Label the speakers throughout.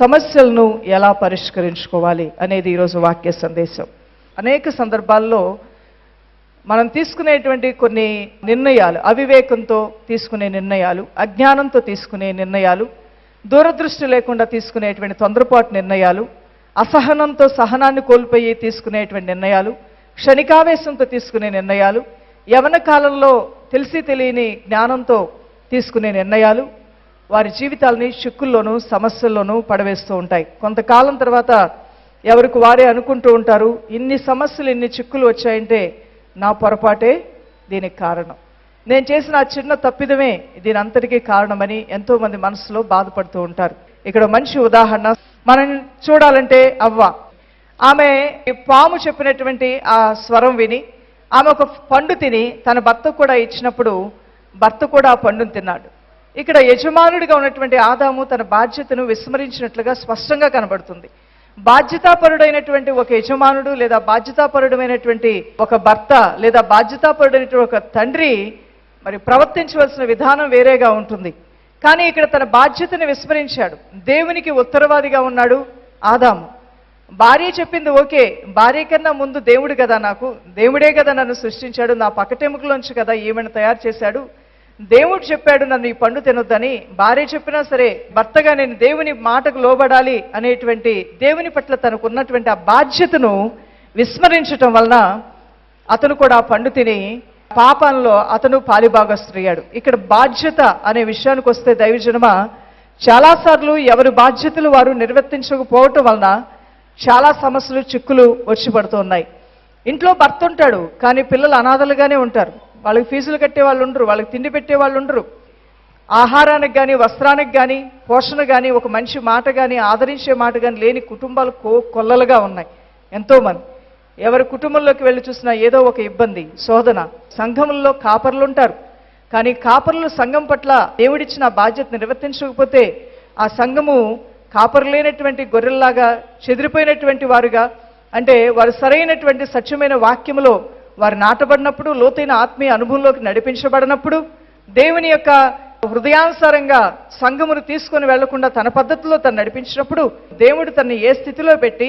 Speaker 1: సమస్యలను ఎలా పరిష్కరించుకోవాలి అనేది ఈరోజు వాక్య సందేశం. అనేక సందర్భాల్లో మనం తీసుకునేటువంటి కొన్ని నిర్ణయాలు అవివేకంతో తీసుకునే నిర్ణయాలు అజ్ఞానంతో తీసుకునే నిర్ణయాలు దూరదృష్టి లేకుండా తీసుకునేటువంటి తొందరపాటు నిర్ణయాలు అసహనంతో సహనాన్ని కోల్పోయి తీసుకునేటువంటి నిర్ణయాలు క్షణికావేశంతో తీసుకునే నిర్ణయాలు యవన కాలంలో తెలిసి తెలియని జ్ఞానంతో తీసుకునే నిర్ణయాలు వారి జీవితాలని చిక్కుల్లోనూ సమస్యల్లోనూ పడవేస్తూ ఉంటాయి. కొంతకాలం తర్వాత ఎవరికి వారే అనుకుంటూ ఉంటారు ఇన్ని సమస్యలు ఇన్ని చిక్కులు వచ్చాయంటే నా పొరపాటే దీనికి కారణం. నేను చేసిన ఆ చిన్న తప్పిదమే దీని అంతటికీ కారణమని ఎంతోమంది మనసులో బాధపడుతూ ఉంటారు. ఇక్కడ మంచి ఉదాహరణ మనం చూడాలంటే అవ్వ. ఆమె ఈ పాము చెప్పినటువంటి ఆ స్వరం విని ఆమె ఒక పండు తిని తన భర్త కూడా ఇచ్చినప్పుడు భర్త కూడా ఆ పండును తిన్నాడు. ఇక్కడ యజమానుడిగా ఉన్నటువంటి ఆదాము తన బాధ్యతను విస్మరించినట్లుగా స్పష్టంగా కనబడుతుంది. బాధ్యతాపరుడైనటువంటి ఒక యజమానుడు లేదా బాధ్యతాపరుడమైనటువంటి ఒక భర్త లేదా బాధ్యతాపరుడైనటువంటి ఒక తండ్రి మరి ప్రవర్తించవలసిన విధానం వేరేగా ఉంటుంది. కానీ ఇక్కడ తన బాధ్యతను విస్మరించాడు. దేవునికి ఉత్తరవాదిగా ఉన్నాడు ఆదాము. భార్య చెప్పింది ఓకే భార్య కన్నా ముందు దేవుడు కదా నాకు దేవుడే కదా నన్ను సృష్టించాడు నా పక్కటెముకలోంచి కదా ఈమెను తయారు చేశాడు దేవుడు చెప్పాడు నన్ను ఈ పండు తినొద్దని. భార్య చెప్పినా సరే భర్తగా నేను దేవుని మాటకు లోబడాలి అనేటువంటి దేవుని పట్ల తనకున్నటువంటి ఆ బాధ్యతను విస్మరించటం వలన అతను కూడా ఆ పండు తిని పాపంలో అతను పాలిభాగస్తుయ్యాడు ఇక్కడ బాధ్యత అనే విషయానికి వస్తే దైవజనమ చాలాసార్లు ఎవరి బాధ్యతలు వారు నిర్వర్తించకపోవటం వలన చాలా సమస్యలు చిక్కులు వచ్చి పడుతున్నాయి ఇంట్లో భర్త ఉంటాడు కానీ పిల్లలు అనాథలుగానే ఉంటారు. వాళ్ళకి ఫీజులు కట్టే వాళ్ళు ఉండరు వాళ్ళకి తిండి పెట్టే వాళ్ళు ఉండరు. ఆహారానికి కానీ వస్త్రానికి కానీ పోషణ కానీ ఒక మంచి మాట కానీ ఆదరించే మాట కానీ లేని కుటుంబాలు కో కొల్లలుగా ఉన్నాయి ఎంతోమంది. ఎవరి కుటుంబంలోకి వెళ్ళి చూసినా ఏదో ఒక ఇబ్బంది శోధన. సంఘముల్లో కాపర్లు ఉంటారు. కానీ కాపర్లు సంఘం పట్ల దేవుడిచ్చిన బాధ్యత నిర్వర్తించకపోతే ఆ సంఘము కాపరు లేనటువంటి గొర్రెల్లాగా చెదిరిపోయినటువంటి వారుగా అంటే వారు సరైనటువంటి సత్యమైన వాక్యములో వారు నాటబడినప్పుడు లోతైన ఆత్మీయ అనుభవంలోకి నడిపించబడినప్పుడు దేవుని యొక్క హృదయానుసారంగా సంఘమును తీసుకొని వెళ్ళకుండా తన పద్ధతిలో తను నడిపించినప్పుడు దేవుడు తన్ని ఏ స్థితిలో పెట్టి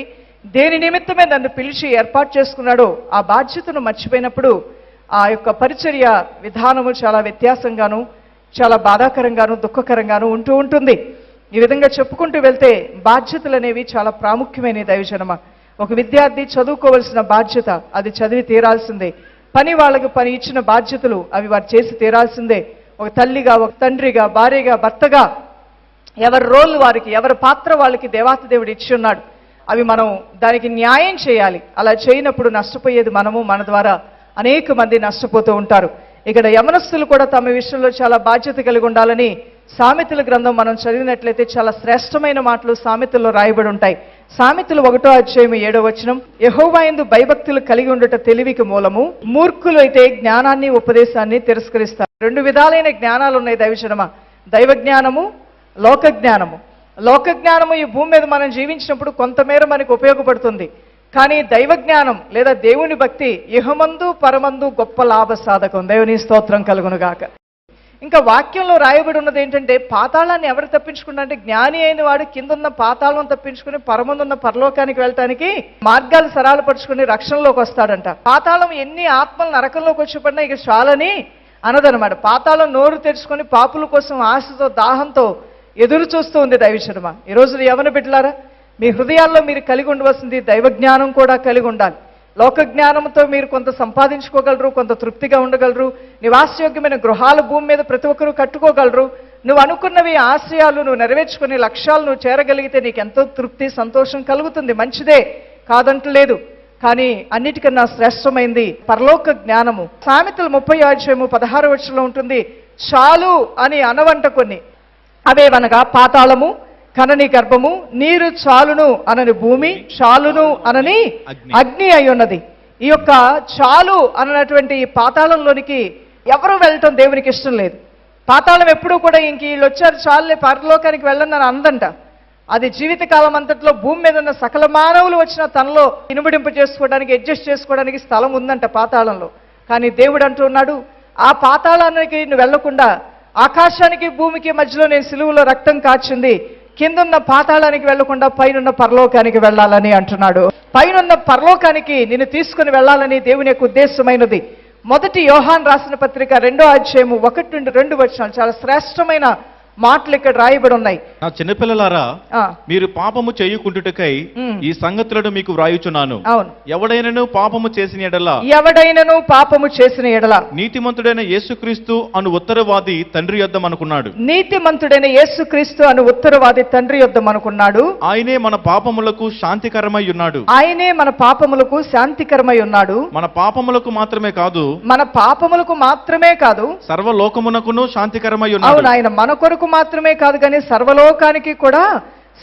Speaker 1: దేని నిమిత్తమే నన్ను పిలిచి ఏర్పాటు చేసుకున్నాడో ఆ బాధ్యతను మర్చిపోయినప్పుడు ఆ యొక్క పరిచర్య విధానము చాలా వ్యత్యాసంగాను చాలా బాధాకరంగాను దుఃఖకరంగాను ఉంటూ ఉంటుంది. ఈ విధంగా చెప్పుకుంటూ వెళ్తే బాధ్యతలు అనేవి చాలా ప్రాముఖ్యమైన దైవజనమ. ఒక విద్యార్థి చదువుకోవలసిన బాధ్యత అది చదివి తీరాల్సిందే. పని వాళ్ళకి పని ఇచ్చిన బాధ్యతలు అవి వారు చేసి తీరాల్సిందే. ఒక తల్లిగా ఒక తండ్రిగా భార్యగా భర్తగా ఎవరి రోల్ వారికి ఎవరి పాత్ర వాళ్ళకి దేవాత దేవుడు ఇచ్చి ఉన్నాడు. అవి మనం దానికి న్యాయం చేయాలి. అలా చేయనప్పుడు నష్టపోయేది మనము మన ద్వారా అనేక మంది నష్టపోతూ ఉంటారు. ఇక్కడ యమనస్తులు కూడా తమ విషయంలో చాలా బాధ్యత కలిగి ఉండాలని సామెతల గ్రంథం మనం చదివినట్లయితే చాలా శ్రేష్టమైన మాటలు సామెతల్లో రాయబడి ఉంటాయి. సామెతలు ఒకటో అధ్యాయం ఏడో వచనం యహోవాయందు భయభక్తులు కలిగి ఉండట తెలివికి మూలము మూర్ఖులు అయితే జ్ఞానాన్ని ఉపదేశాన్ని తిరస్కరిస్తారు. రెండు విధాలైన జ్ఞానాలు ఉన్నాయి దైవజనమ దైవ జ్ఞానము లోక జ్ఞానము. లోక జ్ఞానము ఈ భూమి మీద మనం జీవించినప్పుడు కొంతమేర మనకు ఉపయోగపడుతుంది. కానీ దైవ జ్ఞానం లేదా దేవుని భక్తి ఇహమందు పరమందు గొప్ప లాభ సాధకం దేవుని స్తోత్రం కలుగునుగాక. ఇంకా వాక్యంలో రాయబడి ఉన్నది ఏంటంటే పాతాళాన్ని ఎవరు తప్పించుకున్నా అంటే జ్ఞాని అయిన వాడు కింద ఉన్న పాతాళం తప్పించుకుని పరముందున్న పరలోకానికి వెళ్ళటానికి మార్గాలు సరాలపరుచుకుని రక్షణలోకి వస్తాడంట. పాతాళం ఎన్ని ఆత్మలు నరకంలోకి వచ్చి పడినా ఇక చాలని అనదనమాట. పాతాళం నోరు తెరుచుకొని పాపుల కోసం ఆశతో దాహంతో ఎదురు చూస్తూ ఉంది దైవశర్మ ఈ రోజు యవన బిడ్డలారా మీ హృదయాల్లో మీరు కలిగి ఉండవలసింది దైవ జ్ఞానం కూడా కలిగి ఉండాలి. లోక జ్ఞానంతో మీరు కొంత సంపాదించుకోగలరు కొంత తృప్తిగా ఉండగలరు నివాసయోగ్యమైన గృహాలు భూమి మీద ప్రతి ఒక్కరూ కట్టుకోగలరు నువ్వు అనుకున్నవి ఆశయాలు నువ్వు నెరవేర్చుకునే లక్ష్యాలు నువ్వు చేరగలిగితే నీకు ఎంతో తృప్తి సంతోషం కలుగుతుంది. మంచిదే కాదంటలేదు. కానీ అన్నిటికన్నా శ్రేష్టమైంది పరలోక జ్ఞానము. సామెతలు ముప్పై అధ్యాయము పదహారు వచ్చంలో ఉంటుంది చాలు అని అనవంట కొన్ని. అవేవనగా పాతాళము కనని గర్భము నీరు చాలును అనని భూమి చాలును అనని
Speaker 2: అగ్ని.
Speaker 1: అయి ఉన్నది. ఈ యొక్క చాలు అన్నటువంటి ఈ పాతాళంలోనికి ఎవరు వెళ్ళటం దేవునికి ఇష్టం లేదు. పాతాళం ఎప్పుడూ కూడా ఇంక వీళ్ళు వచ్చారు చాలులే పరలోకానికి వెళ్ళని అని అందంట. అది జీవితకాలం అంతట్లో భూమి మీద ఉన్న సకల మానవులు వచ్చిన తనలో ఇనుబడింపు చేసుకోవడానికి అడ్జస్ట్ చేసుకోవడానికి స్థలం ఉందంట పాతాళంలో. కానీ దేవుడు అంటున్నాడు ఆ పాతాళానికి నువ్వు వెళ్ళకుండా ఆకాశానికి భూమికి మధ్యలో నేను సిలువలో రక్తం కాచింది కిందున్న పాతాళానికి వెళ్ళకుండా పైనున్న పరలోకానికి వెళ్ళాలని అంటున్నాడు. పైనున్న పరలోకానికి నిన్ను తీసుకుని వెళ్ళాలని దేవుని యొక్క ఉద్దేశమైనది. మొదటి యోహాన్ రాసిన పత్రిక రెండో అధ్యాయము ఒకటి నుండి రెండు వచ్చినాలు చాలా శ్రేష్టమైన మాటలు ఇక్కడ రాయబడి ఉన్నాయి.
Speaker 2: నా చిన్నపిల్లలారా మీరు పాపము చేయుకుంటుటకై. ఈ సంగతులను మీకు వ్రాయుచున్నాను.
Speaker 1: అవును.
Speaker 2: ఎవడైనను పాపము చేసిన ఎడల
Speaker 1: ఎవడైనను పాపము చేసిన ఎడల.
Speaker 2: నీతిమంతుడైన యేసుక్రీస్తు అను ఉత్తరవాది తండ్రి యొద్దం అనుకున్నాడు
Speaker 1: నీతిమంతుడైన యేసుక్రీస్తు అను ఉత్తరవాది తండ్రి యొద్దం అనుకున్నాడు
Speaker 2: ఆయనే మన పాపములకు శాంతికరమై ఉన్నాడు.
Speaker 1: ఆయనే మన పాపములకు శాంతికరమై ఉన్నాడు.
Speaker 2: మన పాపములకు మాత్రమే కాదు
Speaker 1: మన పాపములకు మాత్రమే కాదు
Speaker 2: సర్వలోకమునకును శాంతికరమై
Speaker 1: అవును
Speaker 2: ఉన్నాడు
Speaker 1: ఆయన మన కొరకు మాత్రమే కాదు కానీ సర్వలోకానికి కూడా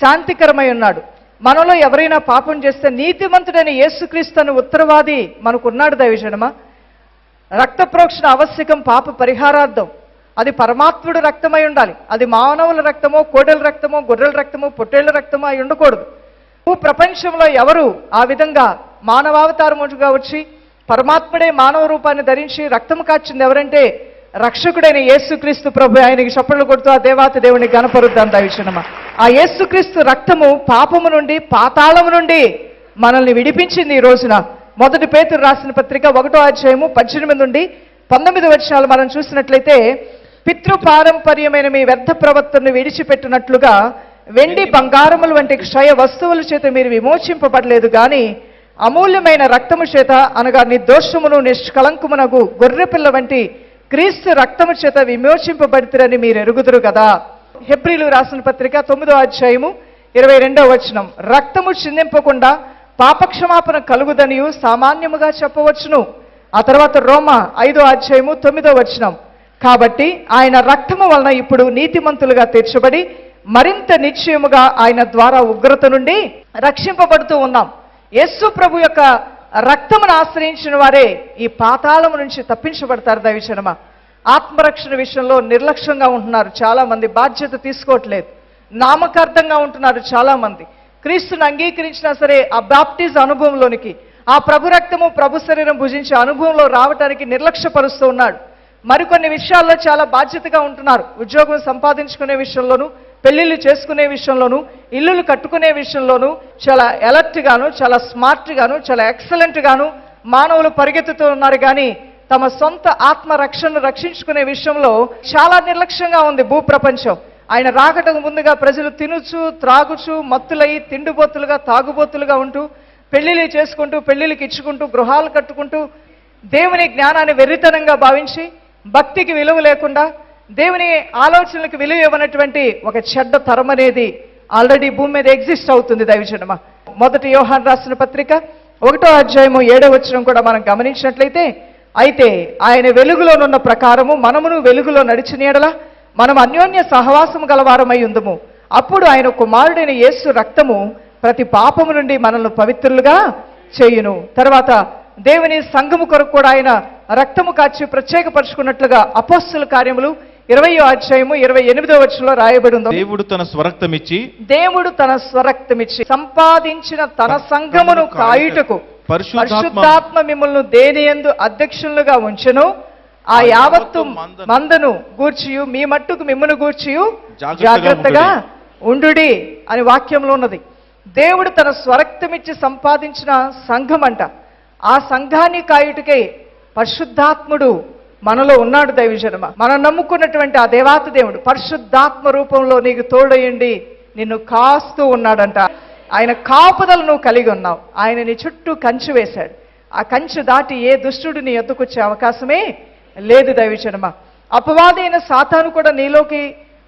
Speaker 1: శాంతికరమై ఉన్నాడు. మనలో ఎవరైనా పాపం చేస్తే నీతిమంతుడైన యేసుక్రీస్తు అని ఉత్తరవాది మనకున్నాడు దైవజనమా? రక్త ప్రోక్షణ ఆవశ్యకం పాప పరిహారార్థం. అది పరమాత్ముడు రక్తమై ఉండాలి. అది మానవుల రక్తమో కోడెల రక్తమో గొర్రెల రక్తమో పొట్టేళ్ళ రక్తమో అయి ఉండకూడదు. ప్రపంచంలో ఎవరు ఆ విధంగా మానవావతారముగా వచ్చి పరమాత్ముడే మానవ రూపాన్ని ధరించి రక్తము కాచింది ఎవరంటే రక్షకుడైన యేసుక్రీస్తు ప్రభు ఆయనకి చప్పట్లు కొడుతూ ఆ దేవాత దేవుని గణపరుద్దాం దవిషణమా ఆ యేసుక్రీస్తు రక్తము పాపము నుండి పాతాళము నుండి మనల్ని విడిపించింది ఈ రోజున. మొదటి పేతురు రాసిన పత్రిక ఒకటో అధ్యాయము పద్దెనిమిది నుండి పంతొమ్మిది వర్షాలు మనం చూసినట్లయితే పితృపారంపర్యమైన మీ వ్యర్థ ప్రవర్తనను విడిచిపెట్టినట్లుగా వెండి బంగారముల వంటి క్షయ వస్తువుల చేత మీరు విమోచింపబడలేదు కానీ అమూల్యమైన రక్తము చేత అనగా నిర్దోషమును నిష్కలంకమునగు గొర్రెపిల్ల వంటి క్రీస్తు రక్తము చేత విమోచింపబడితిరని మీరు ఎరుగుదురు కదా. హెబ్రిలు రాసిన పత్రిక తొమ్మిదో అధ్యాయము ఇరవై రెండవ వచనం. రక్తము చిందింపకుండా పాపక్షమాపణ కలుగుదనియు సామాన్యముగా చెప్పవచ్చును. ఆ తర్వాత రోమ ఐదో అధ్యాయము తొమ్మిదో వచనం. కాబట్టి ఆయన రక్తము వలన ఇప్పుడు నీతిమంతులుగా తీర్చబడి మరింత నిశ్చయముగా ఆయన ద్వారా ఉగ్రత నుండి రక్షింపబడుతూ ఉన్నాం. యేసు ప్రభు యొక్క రక్తమును ఆశ్రయించిన వారే ఈ పాతాళము నుంచి తప్పించబడతారు దైవచనమ. ఆత్మరక్షణ విషయంలో నిర్లక్ష్యంగా ఉంటున్నారు చాలామంది బాధ్యత తీసుకోవట్లేదు నామకార్థంగా ఉంటున్నారు చాలామంది. క్రీస్తుని అంగీకరించినా సరే ఆ బాప్టిజ్ అనుభవంలోనికి ఆ ప్రభు రక్తము ప్రభు శరీరం భుజించే అనుభవంలో రావటానికి నిర్లక్ష్యపరుస్తూ ఉన్నాడు. మరికొన్ని విషయాల్లో చాలా బాధ్యతగా ఉంటున్నారు. ఉద్యోగం సంపాదించుకునే విషయంలోనూ పెళ్ళిళ్ళు చేసుకునే విషయంలోనూ ఇల్లులు కట్టుకునే విషయంలోనూ చాలా ఎలర్ట్గాను చాలా స్మార్ట్గాను చాలా ఎక్సలెంట్గాను మానవులు పరిగెత్తుతూ ఉన్నారు. కానీ తమ సొంత ఆత్మరక్షణను రక్షించుకునే విషయంలో చాలా నిర్లక్ష్యంగా ఉంది భూ ప్రపంచం ఆయన రాకటకు ముందుగా ప్రజలు తినుచు త్రాగుచు మత్తులై తిండిబోతులుగా తాగుబోతులుగా ఉంటూ పెళ్ళిళ్ళు చేసుకుంటూ పెళ్ళిళ్ళకి ఇచ్చుకుంటూ గృహాలు కట్టుకుంటూ దేవుని జ్ఞానాన్ని వెర్రితనంగా భావించి భక్తికి విలువ లేకుండా దేవుని ఆలోచనలకు విలువ ఇవ్వనటువంటి ఒక చెడ్డ తరం అనేది ఆల్రెడీ భూమి మీద ఎగ్జిస్ట్ అవుతుంది దైవజనమ. మొదటి యోహాన్ రాసిన పత్రిక ఒకటో అధ్యాయము ఏడో వచ్చిన కూడా మనం గమనించినట్లయితే అయితే ఆయన వెలుగులోనున్న ప్రకారము మనమును వెలుగులో నడిచిన ఎడల మనం అన్యోన్య సహవాసము గలవారమై ఉందము. అప్పుడు ఆయన కుమారుడైన యేసు రక్తము ప్రతి పాపము నుండి మనల్ని పవిత్రులుగా చేయును. తర్వాత దేవుని సంఘము కొరకు కూడా ఆయన రక్తము కాచి ప్రత్యేకపరుచుకున్నట్లుగా అపోస్తుల కార్యములు ఇరవయో అధ్యాయము ఇరవై ఎనిమిదో వచ్చంలో రాయబడి ఉంది
Speaker 2: దేవుడు తన స్వరక్తమిచ్చి
Speaker 1: దేవుడు తన స్వరక్తమిచ్చి సంపాదించిన తన సంఘమును కాయుటకు
Speaker 2: పరిశుద్ధాత్మ
Speaker 1: మిమ్మల్ని దేని యందు అధ్యక్షులుగా ఉంచెను ఆ యావత్తు
Speaker 2: మందను-
Speaker 1: గూర్చియు మీ మట్టుకు మిమ్మను గూర్చియు
Speaker 2: జాగ్రత్తగా
Speaker 1: ఉండుడి. అని వాక్యంలో ఉన్నది. దేవుడు తన స్వరక్తమిచ్చి సంపాదించిన సంఘం అంట ఆ సంఘాన్ని కాయుటకై పరిశుద్ధాత్ముడు మనలో ఉన్నాడు దైవజనమ మనం నమ్ముకున్నటువంటి ఆ దేవాత దేవుడు పరిశుద్ధాత్మ రూపంలో నీకు తోడయండి నిన్ను కాస్తూ ఉన్నాడంట. ఆయన కాపుదలు నువ్వు కలిగి ఉన్నావు. ఆయన నీ చుట్టూ కంచు వేశాడు. ఆ కంచు దాటి ఏ దుష్టుడు నీ ఎద్దుకొచ్చే అవకాశమే లేదు దైవజనమ అపవాదైన సాతాను కూడా నీలోకి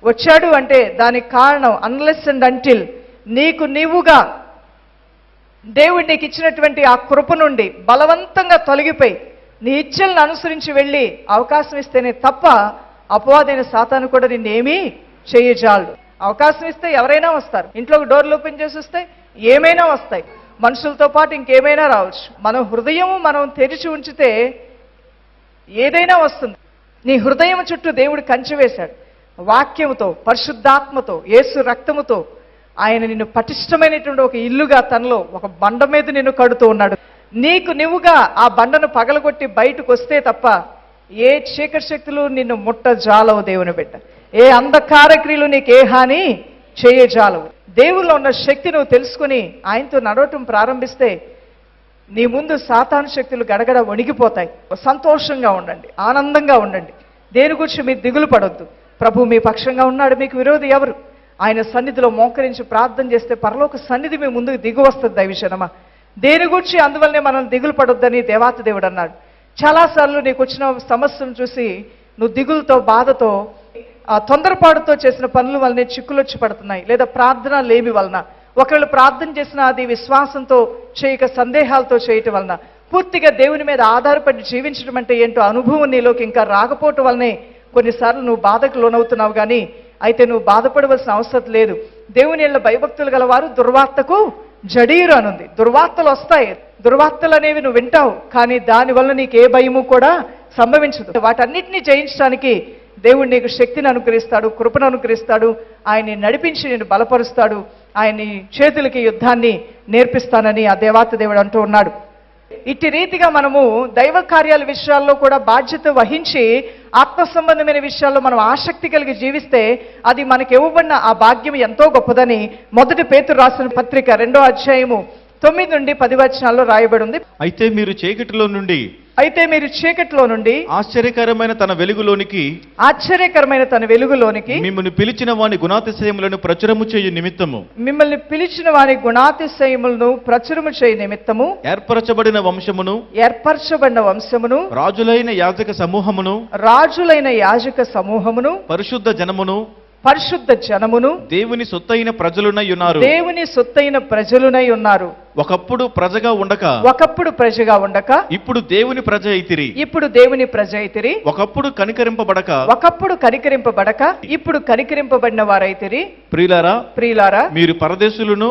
Speaker 1: వచ్చాడు అంటే దానికి కారణం అన్లెస్ అండ్ అంటిల్ నీకు నీవుగా దేవుడు నీకు ఇచ్చినటువంటి ఆ కృప నుండి బలవంతంగా తొలగిపోయి నీ ఇచ్చలను అనుసరించి వెళ్ళి అవకాశం ఇస్తేనే తప్ప అపవాదైన సాతాను కూడా నిన్నేమీ చేయజాలడు. అవకాశం ఇస్తే ఎవరైనా వస్తారు. ఇంట్లోకి డోర్లు ఓపెన్ చేసి వస్తే ఏమైనా వస్తాయి. మనుషులతో పాటు ఇంకేమైనా రావచ్చు. మన హృదయం మనం తెరిచి ఉంచితే ఏదైనా వస్తుంది. నీ హృదయం చుట్టూ దేవుడు కంచి వేశాడు. వాక్యముతో పరిశుద్ధాత్మతో యేసు రక్తముతో ఆయన నిన్ను పటిష్టమైనటువంటి ఒక ఇల్లుగా తనలో ఒక బండ మీద నిన్ను కడుతూ ఉన్నాడు. నీకు నువ్వుగా ఆ బండను పగలగొట్టి బయటకు వస్తే తప్ప ఏ చీకటి శక్తులు నిన్ను ముట్ట జాలవు దేవుని బిడ్డ. ఏ అంధకార క్రియలు నీకు ఏ హాని చేయజాలవు. దేవుల్లో ఉన్న శక్తి నువ్వు తెలుసుకుని ఆయనతో నడవటం ప్రారంభిస్తే నీ ముందు సాతాను శక్తులు గడగడ వణిగిపోతాయి. సంతోషంగా ఉండండి ఆనందంగా ఉండండి. దేని గురించి మీరు దిగులు పడొద్దు. ప్రభు మీ పక్షంగా ఉన్నాడు మీకు విరోధి ఎవరు? ఆయన సన్నిధిలో మోకరించి ప్రార్థన చేస్తే పరలోక సన్నిధి మీ ముందుకు దిగు వస్తుంది దైవజనమా. దేని గురించి అందువల్లనే మనం దిగులు పడొద్దని దేవాత దేవుడు అన్నాడు. చాలాసార్లు నీకు వచ్చిన సమస్యను చూసి నువ్వు దిగులతో బాధతో ఆ తొందరపాటుతో చేసిన పనుల వల్లనే చిక్కులు వచ్చి పడుతున్నాయి లేదా ప్రార్థన లేమి వలన. ఒకవేళ ప్రార్థన చేసిన అది విశ్వాసంతో చేయక సందేహాలతో చేయటం వలన. పూర్తిగా దేవుని మీద ఆధారపడి జీవించడం అంటే ఏంటో అనుభవం నీలోకి ఇంకా రాకపోవటం వల్లనే కొన్నిసార్లు నువ్వు బాధకు లోనవుతున్నావు కానీ అయితే నువ్వు బాధపడవలసిన అవసరం లేదు. దేవుని భయభక్తులు గలవారు దుర్వార్తకు జడీరు అనుంది. దుర్వార్తలు వస్తాయి. దుర్వార్తలు అనేవి నువ్వు వింటావు కానీ దానివల్ల నీకు ఏ భయము కూడా సంభవించదు. వాటన్నిటిని జయించడానికి దేవుడు నీకు శక్తిని అనుగ్రహిస్తాడు కృపను అనుగ్రహిస్తాడు ఆయన్ని నడిపించి నేను బలపరుస్తాడు ఆయన్ని చేతులకి యుద్ధాన్ని నేర్పిస్తానని ఆ దేవాత దేవుడు అంటూ ఉన్నాడు. ఇట్టి రీతిగా మనము దైవ కార్యాల విషయాల్లో కూడా బాధ్యత వహించి ఆత్మ సంబంధమైన విషయాల్లో మనం ఆసక్తి కలిగి జీవిస్తే అది మనకి ఇవ్వబడిన ఆ భాగ్యం ఎంతో గొప్పదని మొదటి పేతురు రాసిన పత్రిక రెండో అధ్యాయము తొమ్మిది నుండి పది వచనాల్లో రాయబడి ఉంది.
Speaker 2: అయితే మీరు చీకటిలో నుండి
Speaker 1: అయితే మీరు చీకటిలో నుండి
Speaker 2: ఆశ్చర్యకరమైన తన వెలుగులోనికి
Speaker 1: ఆశ్చర్యకరమైన తన వెలుగులోనికి
Speaker 2: మిమ్మల్ని పిలిచిన వాని గుణాతిశయములను ప్రచురము చేయు నిమిత్తము.
Speaker 1: మిమ్మల్ని పిలిచిన వారి గుణాతిశయములను ప్రచురము చేయ నిమిత్తము
Speaker 2: ఏర్పరచబడిన వంశమును
Speaker 1: ఏర్పరచబడిన వంశమును
Speaker 2: రాజులైన యాజక సమూహమును
Speaker 1: రాజులైన యాజక సమూహమును
Speaker 2: పరిశుద్ధ జనమును
Speaker 1: పరిశుద్ధ జనమును
Speaker 2: దేవుని సొత్తైన ప్రజలునై ఉన్నారు.
Speaker 1: దేవుని సొత్తైన ప్రజలునై ఉన్నారు.
Speaker 2: ఒకప్పుడు ప్రజగా ఉండక
Speaker 1: ఒకప్పుడు ప్రజగా ఉండక
Speaker 2: ఇప్పుడు దేవుని ప్రజ అయితిరి.
Speaker 1: ఇప్పుడు దేవుని ప్రజ అయితిరి.
Speaker 2: ఒకప్పుడు కనికరింపబడక
Speaker 1: ఒకప్పుడు కనికరింపబడక ఇప్పుడు కనికరింపబడిన వారైతిరి.
Speaker 2: ప్రియులారా
Speaker 1: ప్రియులారా
Speaker 2: మీరు పరదేశులను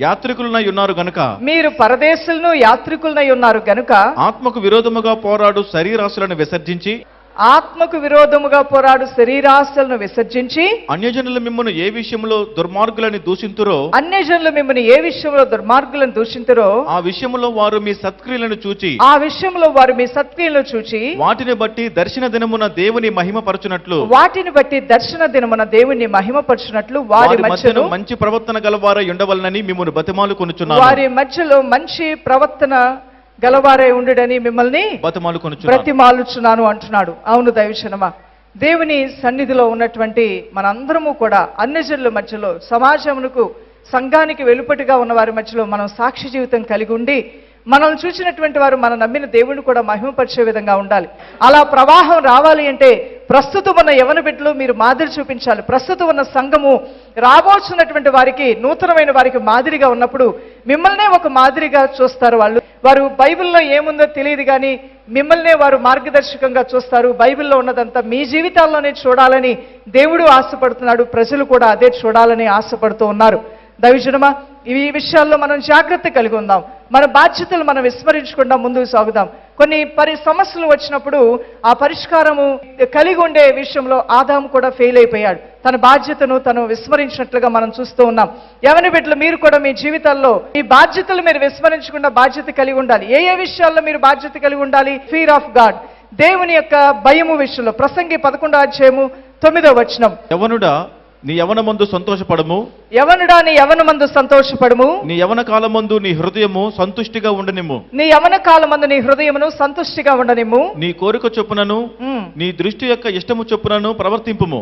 Speaker 2: యాత్రికులనై ఉన్నారు గనుక
Speaker 1: మీరు పరదేశులను యాత్రికులనై ఉన్నారు గనుక
Speaker 2: ఆత్మకు విరోధముగా పోరాడు శరీరాశులను విసర్జించి
Speaker 1: ఆత్మకు విరోధముగా పోరాడు శరీరాశలను విసర్జించి
Speaker 2: అన్యజనులు మిమ్మల్ని ఏ విషయంలో దుర్మార్గులని దూషింతురో
Speaker 1: అన్యజనులు మిమ్మల్ని ఏ విషయంలో దుర్మార్గులను దూషింతురో
Speaker 2: ఆ విషయంలో వారు మీ సత్క్రియలను చూచి
Speaker 1: ఆ విషయంలో వారు మీ సత్క్రియలను చూచి
Speaker 2: వాటిని బట్టి దర్శన దినమున దేవుని మహిమపరచునట్లు
Speaker 1: వాటిని బట్టి దర్శన దినమున దేవుణ్ణి మహిమపరచునట్లు వారి
Speaker 2: వారి మధ్యను
Speaker 1: మధ్యలో
Speaker 2: మంచి ప్రవర్తన గలవారై ఉండవలనని మిమ్మల్ని బతిమాలు కొనుచున్నాను.
Speaker 1: వారి మధ్యలో మంచి ప్రవర్తన గలవారే ఉండుడని మిమ్మల్ని బ్రతిమాలుచున్నాను అంటున్నాడు. అవును దైవచనమా? దేవుని సన్నిధిలో ఉన్నటువంటి మనందరము కూడా అన్యజనుల మధ్యలో సమాజమునకు సంఘానికి వెలుపటిగా ఉన్న వారి మధ్యలో మనం సాక్షి జీవితం కలిగి ఉండి మనల్ని చూసినటువంటి వారు మన నమ్మిన దేవుని కూడా మహిమపరిచే విధంగా ఉండాలి. అలా ప్రవాహం రావాలి అంటే ప్రస్తుతం ఉన్న యవన బిడ్డలు మీరు మాదిరి చూపించాలి. ప్రస్తుతం ఉన్న సంఘము రాబోతున్నటువంటి వారికి నూతనమైన వారికి మాదిరిగా ఉన్నప్పుడు మిమ్మల్నే ఒక మాదిరిగా చూస్తారు వాళ్ళు. వారు బైబిల్లో ఏముందో తెలియదు కానీ మిమ్మల్నే వారు మార్గదర్శకంగా చూస్తారు. బైబిల్లో ఉన్నదంతా మీ జీవితాల్లోనే చూడాలని దేవుడు ఆశపడుతున్నాడు. ప్రజలు కూడా అదే చూడాలని ఆశపడుతూ ఉన్నారు. దైవజనమా ఈ విషయాల్లో మనం జాగ్రత్త కలిగి ఉందాం. మన బాధ్యతలు మనం విస్మరించకుండా ముందుకు సాగుదాం. కొన్ని పరి సమస్యలు వచ్చినప్పుడు ఆ పరిష్కారము కలిగి ఉండే విషయంలో ఆదాం కూడా ఫెయిల్ అయిపోయాడు. తన బాధ్యతను తను విస్మరించినట్లుగా మనం చూస్తూ ఉన్నాం. ఎవరి బిడ్డలు మీరు కూడా మీ జీవితాల్లో ఈ బాధ్యతలు మీరు విస్మరించకుండా బాధ్యత కలిగి ఉండాలి. ఏ ఏ విషయాల్లో మీరు బాధ్యత కలిగి ఉండాలి? ఫీర్ ఆఫ్ గాడ్ దేవుని యొక్క భయము విషయంలో. ప్రసంగి పదకొండో అధ్యాయము తొమ్మిదో వచనం.
Speaker 2: యవనుడా నీ యవనమందు సంతోషపడము.
Speaker 1: యవనుడా నీ యవన మందు సంతోషపడము.
Speaker 2: నీ యవన కాలమందు నీ హృదయము సంతుష్టిగా ఉండనిమ్ము.
Speaker 1: నీ యవన కాలమందు నీ హృదయమును సంతుష్టిగా ఉండనిమ్ము.
Speaker 2: నీ కోరిక చొప్పునను నీ దృష్టి యొక్క ఇష్టము చొప్పునను ప్రవర్తింపుము.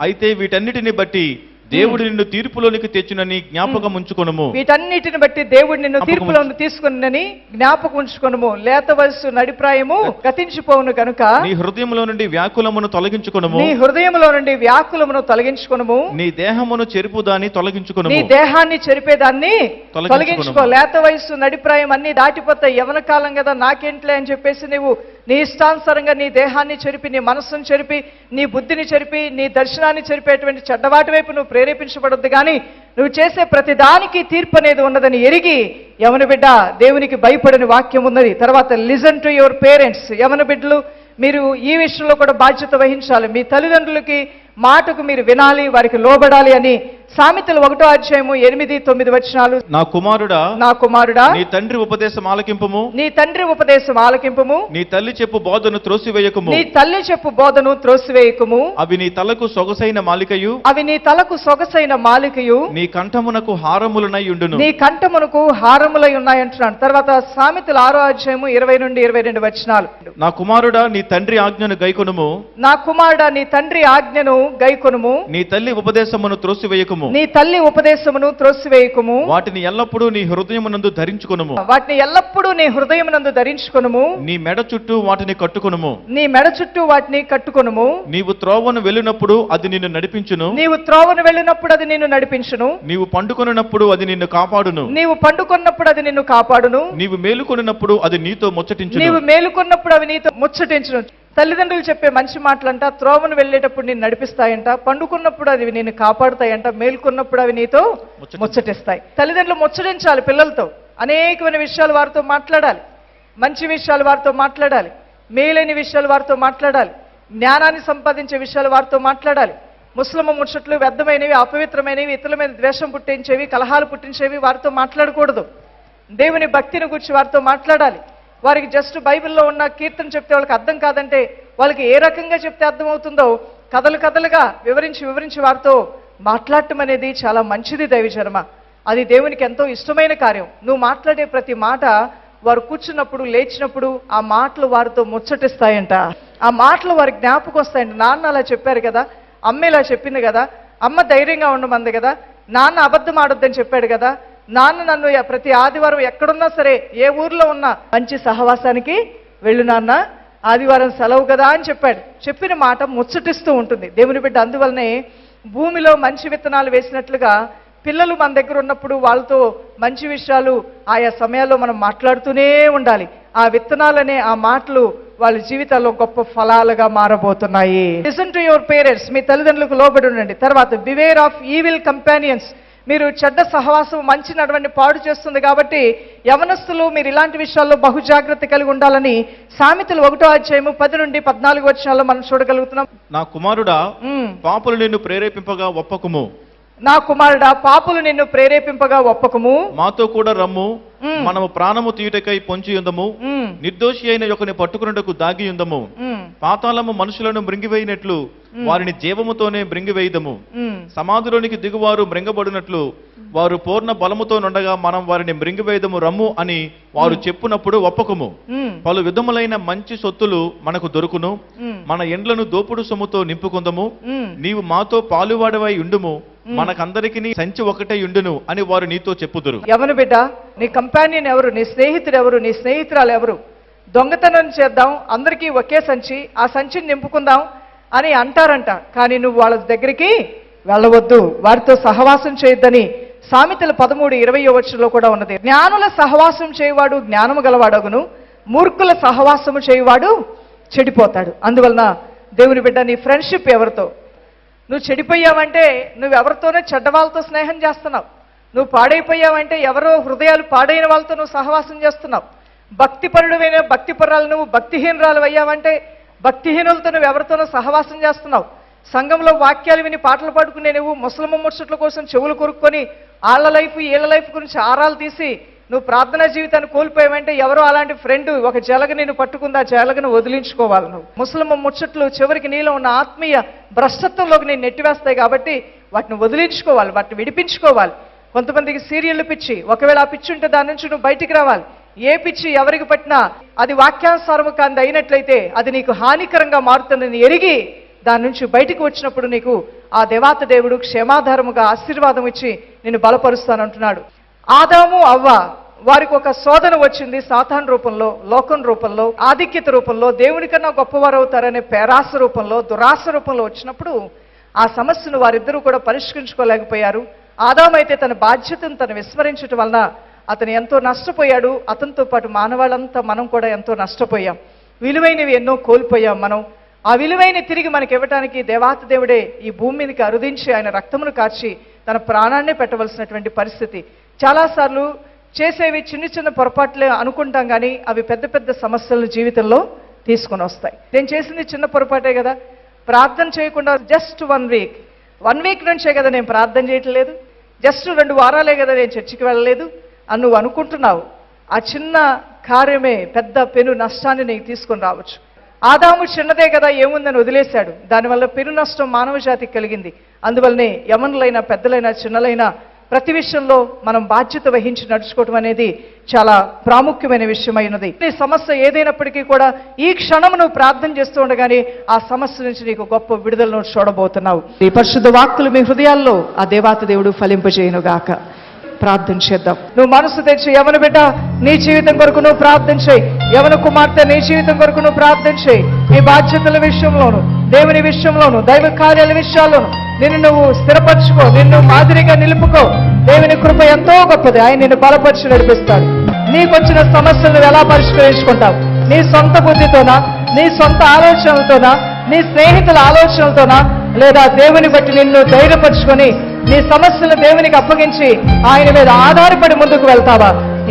Speaker 2: అయితే వీటన్నిటిని బట్టి దేవుడు నిన్ను తీర్పులోనికి తెచ్చునని జ్ఞాపకం ఉంచుకొనుము.
Speaker 1: వీటన్నిటిని బట్టి దేవుడు నిన్ను తీర్పులో తీసుకుని జ్ఞాపకం ఉంచుకొనుము. లేత వయస్సు నడిప్రాయము గతించిపోవును కనుక
Speaker 2: నీ హృదయములో నుండి వ్యాకులమును తొలగించుకొనుము.
Speaker 1: నీ హృదయములో నుండి వ్యాకులమును తొలగించుకొనుము.
Speaker 2: నీ దేహమును చెరుపు దాని
Speaker 1: నీ
Speaker 2: తొలగించుకొనుము
Speaker 1: దేహాన్ని చెరిపేదాన్ని. తొలగించుకో. లేత వయస్సు నడిప్రాయం అన్ని దాటిపోతాయి యవన కాలం కదా నాకేంట్లే అని చెప్పేసి నువ్వు నీ ఇష్టానుసారంగా నీ దేహాన్ని చెరిపి నీ మనస్సును చెరిపి నీ బుద్ధిని చెరిపి నీ దర్శనాన్ని చెరిపేటువంటి చెడ్డవాటి వైపు నువ్వు ప్రేరేపించబడద్దు కానీ నువ్వు చేసే ప్రతి దానికి తీర్పు అనేది ఉన్నదని ఎరిగి యవన బిడ్డ దేవునికి భయపడని వాక్యం ఉన్నది. తర్వాత లిజన్ టు యువర్ పేరెంట్స్ యవన బిడ్డలు మీరు ఈ విషయంలో కూడా బాధ్యత వహించాలి. మీ తల్లిదండ్రులకి మాటకు మీరు వినాలి వారికి లోబడాలి అని సామెతలు ఒకటో అధ్యాయము ఎనిమిది తొమ్మిది వచనాలు.
Speaker 2: నా కుమారుడా
Speaker 1: నా కుమారుడా
Speaker 2: నీ తండ్రి ఉపదేశం ఆలకింపము.
Speaker 1: నీ తండ్రి ఉపదేశం ఆలకింపుము.
Speaker 2: నీ తల్లి చెప్పు బోధను త్రోసివేయకము.
Speaker 1: నీ తల్లి చెప్పు బోధను త్రోసివేయకుము.
Speaker 2: అవి నీ తలకు సొగసైన మాలికయు.
Speaker 1: అవి నీ తలకు సొగసైన మాలికయు.
Speaker 2: నీ కంఠమునకు హారములనై ఉండును.
Speaker 1: నీ కంఠమునకు హారములై ఉన్నాయంటున్నాడు తర్వాత సామెతలు ఆరో అధ్యాయము ఇరవై నుండి ఇరవై రెండు వచనాలు.
Speaker 2: నా కుమారుడా నీ తండ్రి ఆజ్ఞను గైకొనుము.
Speaker 1: నా కుమారుడా నీ తండ్రి ఆజ్ఞను గైకొనుము.
Speaker 2: నీ తల్లి ఉపదేశమును త్రోసివేయకము.
Speaker 1: నీ తల్లి ఉపదేశమును త్రోసివేయకుము.
Speaker 2: వాటిని ఎల్లప్పుడూ నీ హృదయమునందు ధరించుకొనుము.
Speaker 1: వాటిని ఎల్లప్పుడూ నీ హృదయమునందు ధరించుకొనుము.
Speaker 2: నీ మెడ చుట్టూ వాటిని కట్టుకొనుము.
Speaker 1: నీ మెడ చుట్టూ వాటిని కట్టుకొనుము.
Speaker 2: నీవు త్రోవను వెళ్ళినప్పుడు అది నిన్ను నడిపించును.
Speaker 1: నీవు త్రోవను వెళ్ళినప్పుడు అది నిన్ను నడిపించును.
Speaker 2: నీవు పండుకొనున్నప్పుడు అది నిన్ను కాపాడును.
Speaker 1: నీవు పండుకొన్నప్పుడు అది నిన్ను కాపాడును.
Speaker 2: నీవు మేలుకొనినప్పుడు అది నీతో ముచ్చటించును.
Speaker 1: నీవు మేలుకొన్నప్పుడు అవి నీతో ముచ్చటించును. తల్లిదండ్రులు చెప్పే మంచి మాటలంట త్రోవను వెళ్ళేటప్పుడు నేను నడిపిస్తాయంట పండుకున్నప్పుడు అవి నేను కాపాడుతాయంట మేలుకున్నప్పుడు అవి నీతో
Speaker 2: ముచ్చటిస్తాయి.
Speaker 1: ముచ్చటిస్తాయి. తల్లిదండ్రులు ముచ్చటించాలి పిల్లలతో అనేకమైన విషయాలు వారితో మాట్లాడాలి. మంచి విషయాలు వారితో మాట్లాడాలి. మేలైన విషయాలు వారితో మాట్లాడాలి. జ్ఞానాన్ని సంపాదించే విషయాలు వారితో మాట్లాడాలి. ముస్లిం ముచ్చట్లు వ్యర్థమైనవి అపవిత్రమైనవి ఇతరుల మీద ద్వేషం పుట్టించేవి కలహాలు పుట్టించేవి వారితో మాట్లాడకూడదు. దేవుని భక్తిని గురించి వారితో మాట్లాడాలి. వారికి జస్ట్ బైబిల్లో ఉన్న కీర్తన చెప్తే వాళ్ళకి అర్థం కాదంటే వాళ్ళకి ఏ రకంగా చెప్తే అర్థమవుతుందో కథలు కథలుగా వివరించి వివరించి వారితో మాట్లాడటం అనేది చాలా మంచిది దైవజన్మ అది దేవునికి ఎంతో ఇష్టమైన కార్యం. నువ్వు మాట్లాడే ప్రతి మాట వారు కూర్చున్నప్పుడు లేచినప్పుడు ఆ మాటలు వారితో ముచ్చటిస్తాయంట. ఆ మాటలు వారి జ్ఞాపకం వస్తాయంట. నాన్న అలా చెప్పారు కదా అమ్మ ఇలా చెప్పింది కదా అమ్మ ధైర్యంగా ఉండమంది కదా నాన్న అబద్ధం ఆడొద్దని చెప్పాడు కదా నాన్న నన్ను ప్రతి ఆదివారం ఎక్కడున్నా సరే ఏ ఊర్లో ఉన్నా మంచి సహవాసానికి వెళ్ళు నాన్న. ఆదివారం సెలవు కదా అని చెప్పాడు. చెప్పిన మాట ముచ్చటిస్తూ ఉంటుంది. దేవుని బిడ్డ అందువల్లనే భూమిలో మంచి విత్తనాలు వేసినట్లుగా పిల్లలు మన దగ్గర ఉన్నప్పుడు వాళ్ళతో మంచి విషయాలు ఆయా సమయాల్లో మనం మాట్లాడుతూనే ఉండాలి. ఆ విత్తనాలనే ఆ మాటలు వాళ్ళ జీవితాల్లో గొప్ప ఫలాలుగా మారబోతున్నాయి. లిసన్ టు యువర్ పేరెంట్స్ మీ తల్లిదండ్రులకు లోబడి ఉండండి. తర్వాత బివేర్ ఆఫ్ ఈవిల్ కంపానియన్స్ మీరు చెడ్డ సహవాసం మంచి నడవని పాడు చేస్తుంది కాబట్టి యవనస్తులు మీరు ఇలాంటి విషయాల్లో బహుజాగ్రత్త కలిగి ఉండాలని సామెతలు ఒకటో అధ్యాయము పది నుండి పద్నాలుగు వచ్చాల్లో మనం చూడగలుగుతున్నాం
Speaker 2: నా కుమారుడా. పాపులు నిన్ను ప్రేరేపింపగా ఒప్పకుము
Speaker 1: నా కుమారుడా పాపులు నిన్ను ప్రేరేపింపగా ఒప్పకము
Speaker 2: మాతో కూడా రమ్ము
Speaker 1: మ్మ్.
Speaker 2: మనము ప్రాణము తీయుటకై పొంచి ఉందము. నిర్దోషి అయిన ఒకని పట్టుకున్నటకు దాగి ఉందము.
Speaker 1: ఉమ్,
Speaker 2: పాతాళము మనుషులను మృంగివేయినట్లు వారిని జీవముతోనే మృంగివేయుదము. సమాధిలోనికి దిగువారు మృంగబడినట్లు వారు పూర్ణ బలముతో నుండగా మనం వారిని మృంగివేయదము రమ్ము అని వారు చెప్పునప్పుడు ఒప్పకము. పలు విధములైన మంచి సొత్తులు మనకు దొరుకును. మన ఎండ్లను దోపుడు సొమ్ముతో నింపుకుందము. నీవు మాతో పాలువాడవై ఉండుము. మనకందరికి సంచి ఒకటే ఉండును అని వారు నీతో చెప్పుదురు.
Speaker 1: ఎవరు బిడ్డ? నీ కంపానియన్ ఎవరు? నీ స్నేహితుడు ఎవరు? నీ స్నేహితురాలు ఎవరు? దొంగతనం చేద్దాం అందరికీ ఒకే సంచి ఆ సంచిని నింపుకుందాం అని అంటారంట. కానీ నువ్వు వాళ్ళ దగ్గరికి వెళ్ళవద్దు. వారితో సహవాసం చేయొద్దని సామెతలు పదమూడు ఇరవై వచ్చులో కూడా ఉన్నది. జ్ఞానుల సహవాసం చేయవాడు జ్ఞానము గలవాడగును. మూర్ఖుల సహవాసము చేయవాడు చెడిపోతాడు. అందువలన దేవుని బిడ్డ నీ ఫ్రెండ్షిప్ ఎవరితో? నువ్వు చెడిపోయావంటే నువ్వు చెడ్డవాళ్ళతో స్నేహం చేస్తున్నావు. నువ్వు పాడైపోయావంటే ఎవరో హృదయాలు పాడైన వాళ్ళతో నువ్వు సహవాసం చేస్తున్నావు. భక్తిపరుడువైన భక్తిపరాలు నువ్వు భక్తిహీనరాలు అయ్యావంటే భక్తిహీనులతో నువ్వు ఎవరితోనో సహవాసం చేస్తున్నావు. సంఘంలో వాక్యాలు విని పాటలు పాడుకునే నువ్వు ముసలమ్మ ముచ్చట్ల కోసం చెవులు కొరుక్కొని ఆళ్ళ లైఫ్ ఈళ్ళ లైఫ్ గురించి ఆరాలు తీసి నువ్వు ప్రార్థనా జీవితాన్ని కోల్పోయావంటే ఎవరో అలాంటి ఫ్రెండ్ ఒక జలగ నేను పట్టుకుందా జలగను వదిలించుకోవాలి నువ్వు. ముసలమ్మ ముచ్చట్లు చివరికి నీలో ఉన్న ఆత్మీయ భ్రష్టత్వంలోకి నేను నెట్టివేస్తాయి కాబట్టి వాటిని వదిలించుకోవాలి వాటిని విడిపించుకోవాలి. కొంతమందికి సీరియల్ పిచ్చి. ఒకవేళ ఆ పిచ్చి ఉంటే దాని నుంచి నువ్వు బయటికి రావాలి. ఏ పిచ్చి ఎవరికి పట్టినా అది వాక్యానుసారము కాంది అయినట్లయితే అది నీకు హానికరంగా మారుతుందని ఎరిగి దాని నుంచి బయటికి వచ్చినప్పుడు నీకు ఆ దేవాత దేవుడు క్షేమాధారముగా ఆశీర్వాదం ఇచ్చి నేను బలపరుస్తానంటున్నాడు ఆదాము అవ్వ వారికి ఒక శోధన వచ్చింది సాతాన్ రూపంలో లోకం రూపంలో ఆధిక్యత రూపంలో దేవుని కన్నా గొప్పవారు అవుతారనే పేరాస రూపంలో దురాశ రూపంలో వచ్చినప్పుడు ఆ సమస్యను వారిద్దరూ కూడా పరిష్కరించుకోలేకపోయారు. ఆదామైతే తన బాధ్యతను తను విస్మరించటం వలన అతను ఎంతో నష్టపోయాడు. అతనితో పాటు మానవాళ్ళంతా మనం కూడా ఎంతో నష్టపోయాం. విలువైనవి ఎన్నో కోల్పోయాం మనం. ఆ విలువైన తిరిగి మనకి ఇవ్వటానికి దేవాత దేవుడే ఈ భూమి మీదకి అరుదించి ఆయన రక్తమును కార్చి తన ప్రాణాన్నే పెట్టవలసినటువంటి పరిస్థితి. చాలాసార్లు చేసేవి చిన్న చిన్న పొరపాట్లే అనుకుంటాం కానీ అవి పెద్ద పెద్ద సమస్యలను జీవితంలో తీసుకొని వస్తాయి. నేను చేసింది చిన్న పొరపాటే కదా? ప్రార్థన చేయకుండా just one week. One week నుంచే కదా నేను ప్రార్థన చేయట్లేదు జస్ట్ రెండు వారాలే కదా నేను చర్చికి వెళ్ళలేదు. అని నువ్వు అనుకుంటున్నావు. ఆ చిన్న కార్యమే పెద్ద పెను నష్టాన్ని నీకు తీసుకొని రావచ్చు. ఆదాము చిన్నదే కదా ఏముందని వదిలేశాడు. దానివల్ల పెను నష్టం మానవ జాతికి కలిగింది. అందువల్లనే యమనులైనా పెద్దలైనా చిన్నలైనా ప్రతి విషయంలో మనం బాధ్యత వహించి నడుచుకోవటం అనేది చాలా ప్రాముఖ్యమైన విషయమైనది ఈ సమస్య ఏదైనప్పటికీ కూడా ఈ క్షణం నువ్వు ప్రార్థన చేస్తూ ఉండగానే ఆ సమస్య నుంచి నీకు గొప్ప విడుదలను చూడబోతున్నావు. ఈ పరిశుద్ధ వాక్కులు మీ హృదయాల్లో ఆ దేవాత దేవుడు ఫలింపజేయునుగాక. ప్రార్థన చేద్దాం. నువ్వు మనసు తెచ్చి యవన బిడ్డ? నీ జీవితం కొరకు నువ్వు ప్రార్థన చేయి. యవన కుమార్తె? నీ జీవితం కొరకు నువ్వు ప్రార్థన చేయి. నీ బాధ్యతల విషయంలోను దేవుని విషయంలోను దైవ కార్యాల విషయాల్లోను నిన్ను నువ్వు స్థిరపరచుకో నిన్ను మాదిరిగా నిలుపుకో. దేవుని కృప ఎంతో గొప్పది. ఆయన నిన్ను బలపరిచి నడిపిస్తాడు. నీకొచ్చిన సమస్యలను ఎలా పరిష్కరించుకుంటావు? నీ సొంత బుద్ధితోనా? నీ సొంత ఆలోచనలతోనా? నీ స్నేహితుల ఆలోచనలతోనా? లేదా దేవుని బట్టి నిన్ను ధైర్యపరుచుకొని నీ సమస్యలు దేవునికి అప్పగించి ఆయన మీద ఆధారపడి ముందుకు వెళ్తావా?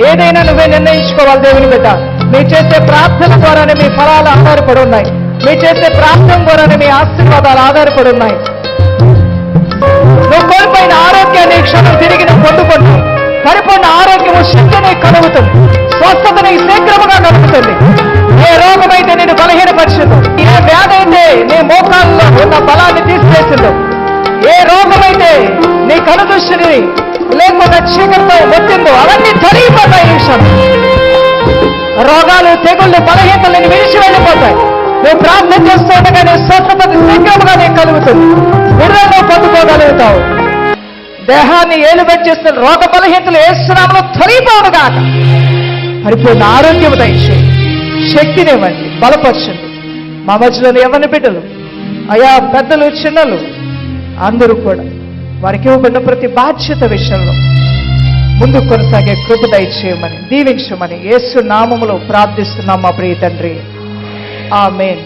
Speaker 1: ఏదైనా నువ్వే నిర్ణయించుకోవాలి దేవుని బిడ్డ. మీరు చేసే ప్రార్థన ద్వారానే మీ ఫలాలు ఆధారపడి ఉన్నాయి. మీరు చేసే ప్రార్థన ద్వారానే మీ ఆశీర్వాదాలు ఆధారపడి ఉన్నాయి. నువ్వు కోల్పోయిన ఆరోగ్యాన్ని క్షణం తిరిగి నువ్వు పొందుకుంటావు పరిపూర్ణ ఆరోగ్యము శక్తిని కలుగుతుంది. స్వస్థత నీకు శీఘ్రముగా కలుగుతుంది. ఏ రోగమైతే నేను బలహీనపరిచిందో ఏ వ్యాధి అయితే నీ మోకాల్లో ఉన్న బలాన్ని తీసివేసిందో కనుదృష్టిని లేకుండా చీకటితో వచ్చిందో అవన్నీ తొలగిపోతాయి నిమిషం రోగాలు తెగుళ్ళు బలహీనతలను విడిచి వెళ్ళిపోతాయి. నువ్వు ప్రార్థన చేస్తూ ఉండగా నీ శీఘ్రముగా నీకు కలుగుతుంది. విడుదల పొందుకోగలుగుతావు దేహాన్ని ఏలుబెట్టి చేస్తున్న రోగ బలహీనతలు వేస్తున్నాము తొలగిపోవుగాక పరిపూర్ణ ఆరోగ్యం దయచేయి. శక్తినివ్వండి బలపరచండి. మా మధ్యలోని ఎవరిని బిడ్డలు? అయా పెద్దలు చిన్నలు? అందరూ కూడా. వారికి ఇవ్వబడిన ప్రతి బాధ్యత విషయంలో ముందుకు కొనసాగే కృప దయచేయమని దీవించమని యేసు నామములో ప్రార్థిస్తున్నాం మా ప్రియ తండ్రి. ఆమెన్.